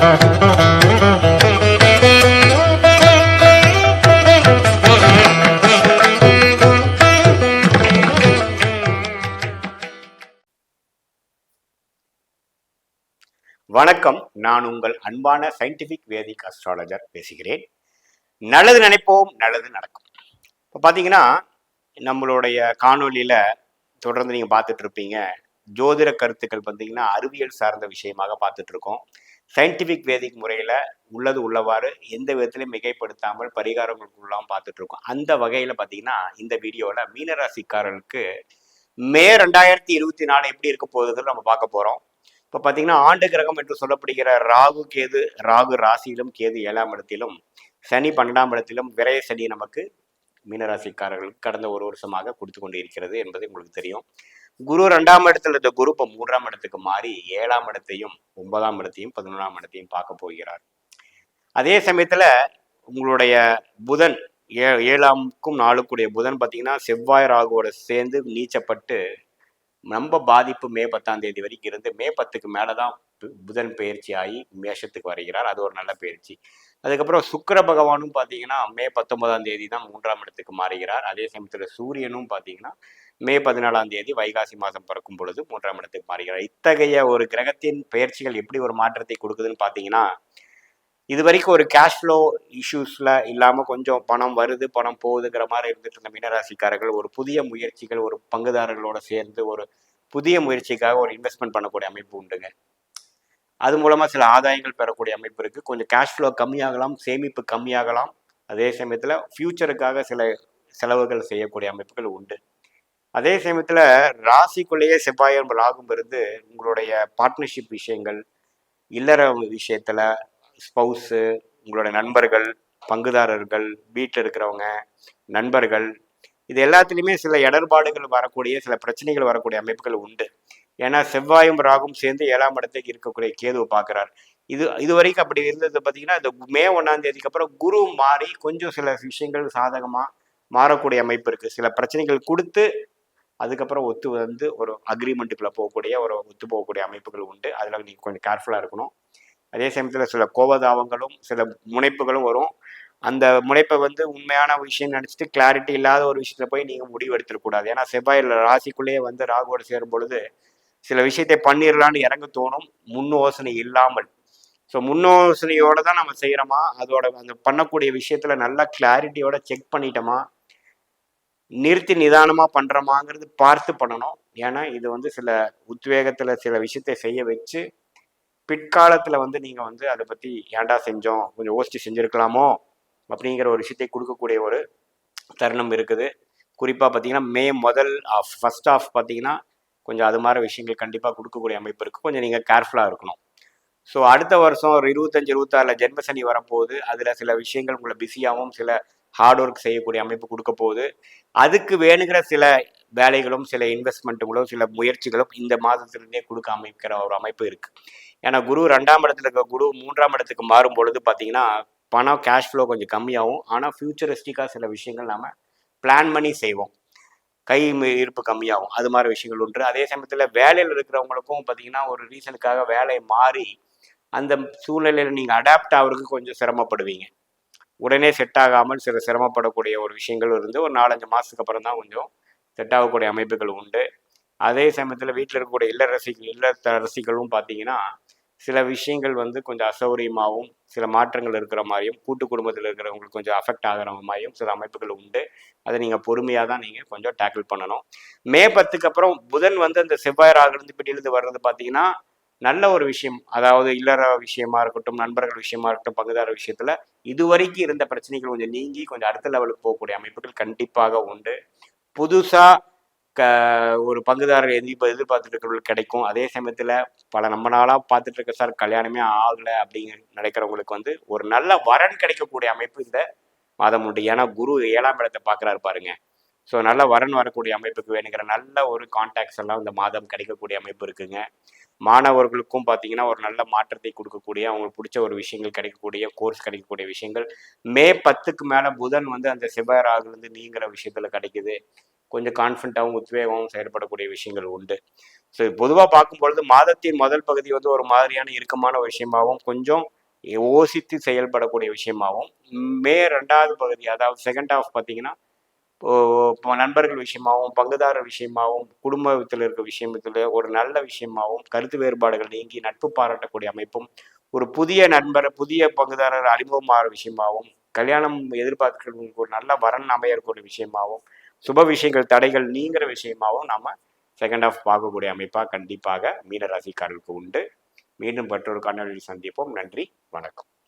வணக்கம். நான் உங்கள் அன்பான சயின்டிபிக் வேதிக் அஸ்ட்ராலஜர் பேசுகிறேன். நல்லது நினைப்போம் நல்லது நடக்கும். இப்போ பார்த்தீங்கன்னா நம்மளுடைய காணொலியில் தொடர்ந்து நீங்கள் பார்த்துட்ருப்பீங்க ஜோதிட கருத்துக்கள் பார்த்தீங்கன்னா அறிவியல் சார்ந்த விஷயமாக பார்த்துட்டு இருக்கோம். சயின்டிஃபிக் வேதிக் முறையில் உள்ளது உள்ளவாறு எந்த விதத்திலையும் மிகைப்படுத்தாமல் பரிகாரங்களுக்குள்ளாம் பார்த்துட்டு இருக்கோம் அந்த வகையில் பார்த்தீங்கன்னா இந்த வீடியோவில் மீனராசிக்காரர்களுக்கு மே ரெண்டாயிரத்தி இருபத்தி நாலு எப்படி இருக்க போகுதுன்னு நம்ம பார்க்க போகிறோம் இப்போ பார்த்தீங்கன்னா ஆண்டு கிரகம் என்று சொல்லப்படுகிற ராகு கேது ராகு ராசியிலும் கேது ஏழாம் இடத்திலும் சனி பன்னெண்டாம் இடத்திலும் விரைய சனி நமக்கு மீனராசிக்காரர்களுக்கு கடந்த ஒரு வருஷமாக கொடுத்து கொண்டு இருக்கிறது என்பது உங்களுக்கு தெரியும். குரு ரெண்டாம் இடத்துல இருந்த குரு இப்போ மூன்றாம் இடத்துக்கு மாறி ஏழாம் இடத்தையும் ஒன்பதாம் இடத்தையும் பதினொன்றாம் இடத்தையும் பார்க்க போகிறார். அதே சமயத்தில் உங்களுடைய புதன் ஏ ஏழாம்க்கும் நாளுக்குடைய புதன் பார்த்தீங்கன்னா செவ்வாய் ராகுவோட சேர்ந்து நீச்சப்பட்டு ரொம்ப பாதிப்பு மே பத்தாம் தேதி வரைக்கும் இருந்து மே பத்துக்கு மேலே தான் புதன் பயிற்சி ஆகி மேஷத்துக்கு வருகிறார். அது ஒரு நல்ல பயிற்சி. அதுக்கப்புறம் சுக்கர பகவானும் பார்த்தீங்கன்னா மே பத்தொன்பதாம் தேதி தான் மூன்றாம் இடத்துக்கு மாறுகிறார். அதே சமயத்தில் சூரியனும் பார்த்தீங்கன்னா மே பதினாலாம் தேதி வைகாசி மாதம் பிறக்கும் பொழுது மூன்றாம் இடத்துக்கு மாறுகிறார். இத்தகைய ஒரு கிரகத்தின் பயிற்சிகள் எப்படி ஒரு மாற்றத்தை கொடுக்குதுன்னு பார்த்தீங்கன்னா இது வரைக்கும் ஒரு கேஷ் ஃப்ளோ இஷ்யூஸில் இல்லாமல் கொஞ்சம் பணம் வருது பணம் போகுதுங்கிற மாதிரி இருந்துட்டு இருந்த மீனராசிக்காரர்கள் ஒரு புதிய முயற்சிகள் ஒரு பங்குதாரர்களோட சேர்ந்து ஒரு புதிய முயற்சிக்காக ஒரு இன்வெஸ்ட்மெண்ட் பண்ணக்கூடிய அமைப்பு உண்டுங்க. அது மூலமாக சில ஆதாயங்கள் பெறக்கூடிய அமைப்பு இருக்குது கொஞ்சம் கேஷ் ஃப்ளோ கம்மியாகலாம் சேமிப்பு கம்மியாகலாம். அதே சமயத்தில் ஃப்யூச்சருக்காக சில செலவுகள் செய்யக்கூடிய அமைப்புகள் உண்டு. அதே சமயத்தில் ராசிக்குள்ளேயே செவ்வாயம் ராகும் இருந்து உங்களுடைய பார்ட்னர்ஷிப் விஷயங்கள் இல்லற விஷயத்தில் ஸ்பௌஸு உங்களுடைய நண்பர்கள் பங்குதாரர்கள் வீட்டில் இருக்கிறவங்க நண்பர்கள் இது எல்லாத்துலேயுமே சில இடர்பாடுகள் வரக்கூடிய சில பிரச்சனைகள் வரக்கூடிய அமைப்புகள் உண்டு. ஏன்னா செவ்வாயும் ராகும் சேர்ந்து ஏழாம் இடத்துக்கு இருக்கக்கூடிய கேதுவை பார்க்குறார். இது இது வரைக்கும் அப்படி இருந்தது பார்த்தீங்கன்னா இந்த மே ஒன்றாம் தேதிக்கு அப்புறம் குரு மாறி கொஞ்சம் சில விஷயங்கள் சாதகமாக மாறக்கூடிய அமைப்பு இருக்குது சில பிரச்சனைகள் கொடுத்து அதுக்கப்புறம் ஒத்து வந்து ஒரு அக்ரிமெண்ட்டுக்குள்ளே போகக்கூடிய ஒரு ஒத்து போகக்கூடிய அமைப்புகள் உண்டு. அதில் நீங்கள் கொஞ்சம் கேர்ஃபுல்லாக இருக்கணும். அதே சமயத்தில் சில கோபதாபங்களும் சில முனைப்புகளும் வரும். அந்த முனைப்பை வந்து உண்மையான விஷயம் நினச்சிட்டு கிளாரிட்டி இல்லாத ஒரு விஷயத்தில் போய் நீங்கள் முடிவு எடுத்துடக்கூடாது ஏன்னா செவ்வாயில் ராசிக்குள்ளேயே வந்து ராகுவோட சேரும் பொழுது சில விஷயத்தை பண்ணிடலான்னு இறங்க தோணும் முன் யோசனை இல்லாமல். ஸோ முன்னோசனையோடு தான் நம்ம செய்கிறோமா அதோட அந்த பண்ணக்கூடிய விஷயத்தில் நல்லா கிளாரிட்டியோட செக் பண்ணிட்டோமா? நிறுத்தி நிதானமாக பண்ணுறோமாங்கிறது பார்த்து பண்ணணும். ஏன்னா இது வந்து சில உத்வேகத்தில் சில விஷயத்தை செய்ய வச்சு பிற்காலத்தில் வந்து நீங்கள் வந்து அதை பற்றி ஏன்டா செஞ்சோம்? கொஞ்சம் யோசிச்சு செஞ்சுருக்கலாமோ? அப்படிங்கிற ஒரு விஷயத்தை கொடுக்கக்கூடிய ஒரு தருணம் இருக்குது. குறிப்பாக பார்த்தீங்கன்னா மே முதல் ஆஃப் ஃபர்ஸ்ட் ஆஃப் பார்த்தீங்கன்னா கொஞ்சம் அது மாதிரி விஷயங்கள் கண்டிப்பாக கொடுக்கக்கூடிய அமைப்பு இருக்குது கொஞ்சம் நீங்கள் கேர்ஃபுல்லாக இருக்கணும். ஸோ அடுத்த வருஷம் ஒரு இருபத்தஞ்சு இருபத்தாறில் ஜென்மசனி வரப்போகுது. அதில் சில விஷயங்கள் உங்களை பிஸியாகவும் சில ஹார்ட் ஒர்க் செய்யக்கூடிய அமைப்பு கொடுக்க போகுது. அதுக்கு வேணுங்கிற சில வேலைகளும் சில இன்வெஸ்ட்மெண்ட்டுகளும் சில முயற்சிகளும் இந்த மாதத்திலிருந்தே கொடுக்க அமைக்கிற ஒரு அமைப்பு இருக்குது ஏன்னா குரு ரெண்டாம் இடத்துல இருக்க குரு மூன்றாம் இடத்துக்கு மாறும் பொழுது பார்த்தீங்கன்னா பணம் கேஷ் ஃப்ளோ கொஞ்சம் கம்மியாகும். ஆனால் ஃபியூச்சரிஸ்டிக்காக சில விஷயங்கள் நாம் பிளான் பண்ணி செய்வோம். கை ஈர்ப்பு கம்மியாகும். அது மாதிரி விஷயங்கள் உண்டு. அதே சமயத்தில் வேலையில் இருக்கிறவங்களுக்கும் பார்த்தீங்கன்னா ஒரு ரீசனுக்காக வேலை மாறி அந்த சூழ்நிலையில் நீங்கள் அடாப்ட் ஆகிறதுக்கு கொஞ்சம் சிரமப்படுவீங்க. உடனே செட் ஆகாமல் சில சிரமப்படக்கூடிய ஒரு விஷயங்கள் இருந்து ஒரு நாலஞ்சு மாதத்துக்கு அப்புறம் தான் கொஞ்சம் செட் ஆகக்கூடிய அமைப்புகள் உண்டு. அதே சமயத்தில் வீட்டில் இருக்கக்கூடிய இல்ல ரசிகள் இல்ல ரசிகளும் பார்த்தீங்கன்னா சில விஷயங்கள் வந்து கொஞ்சம் அசௌகரியமாகவும் சில மாற்றங்கள் இருக்கிற மாதிரியும் கூட்டு குடும்பத்தில் இருக்கிறவங்களுக்கு கொஞ்சம் அஃபெக்ட் ஆகிற மாதிரியும் சில அமைப்புகள் உண்டு. அதை நீங்கள் பொறுமையாக தான் நீங்கள் கொஞ்சம் டேக்கிள் பண்ணணும். மே பத்துக்கு அப்புறம் புதன் வந்து அந்த செவ்வாய் ராகிலிருந்து பிடியிலிருந்து வர்றது பார்த்தீங்கன்னா நல்ல ஒரு விஷயம். அதாவது இல்லற விஷயமா இருக்கட்டும் நண்பர்கள் விஷயமா இருக்கட்டும் பங்குதார விஷயத்துல இதுவரைக்கும் இருந்த பிரச்சனைகள் கொஞ்சம் நீங்கி கொஞ்சம் அடுத்த லெவலுக்கு போகக்கூடிய அமைப்புகள் கண்டிப்பாக உண்டு. புதுசாக க ஒரு பங்குதாரர் எதிர்ப்பு எதிர்பார்த்துட்டு இருக்கிறவங்களுக்கு கிடைக்கும். அதே சமயத்துல பல நம்ம நாளா பார்த்துட்டு இருக்க சார் கல்யாணமே ஆகலை அப்படிங்கிற நினைக்கிறவங்களுக்கு வந்து ஒரு நல்ல வரன் கிடைக்கக்கூடிய அமைப்பு இந்த மாதம் உண்டு. ஏன்னா குரு ஏழாம் இடத்தை பார்க்குறாரு பாருங்க. ஸோ நல்ல வரன் வரக்கூடிய அமைப்புக்கு வேணுங்கிற நல்ல ஒரு கான்டாக்ட்ஸ் எல்லாம் இந்த மாதம் கிடைக்கக்கூடிய அமைப்பு இருக்குங்க. மாணவர்களுக்கும் பார்த்தீங்கன்னா ஒரு நல்ல மாற்றத்தை கொடுக்கக்கூடிய அவங்களுக்கு பிடிச்ச ஒரு விஷயங்கள் கிடைக்கக்கூடிய கோர்ஸ் கிடைக்கக்கூடிய விஷயங்கள். மே பத்துக்கு மேலே புதன் வந்து அந்த சிவராகுலேருந்து நீங்கிற விஷயத்தில் கிடைக்குது. கொஞ்சம் கான்ஃபிடண்ட்டாகவும் உத்வேகமாகவும் செயல்படக்கூடிய விஷயங்கள் உண்டு. ஸோ பொதுவாக பார்க்கும்பொழுது மாதத்தின் முதல் பகுதி வந்து ஒரு மாதிரியான இறுக்கமான விஷயமாகவும் கொஞ்சம் யோசித்து செயல்படக்கூடிய விஷயமாகவும் மே ரெண்டாவது பகுதி அதாவது செகண்ட் ஹாஃப் பார்த்தீங்கன்னா நண்பர்கள் விஷயமாகவும் பங்குதாரர் விஷயமாகவும் குடும்பத்தில் இருக்க விஷயத்தில் ஒரு நல்ல விஷயமாகவும் கருத்து வேறுபாடுகள் நீங்கி நட்பு பாராட்டக்கூடிய அமைப்பும் ஒரு புதிய நண்பர் புதிய பங்குதாரர் அறிமுகமாகிற விஷயமாகவும் கல்யாணம் எதிர்பார்க்கிறவங்களுக்கு ஒரு நல்ல வரன் அமையக்கூடிய விஷயமாகவும் சுப விஷயங்கள் தடைகள் நீங்கிற விஷயமாகவும் நாம் செகண்ட் ஆஃப் பார்க்கக்கூடிய அமைப்பாக கண்டிப்பாக மீனராசிக்காரர்களுக்கு உண்டு. மீண்டும் மற்றொரு கண்ணொழி சந்திப்போம். நன்றி வணக்கம்.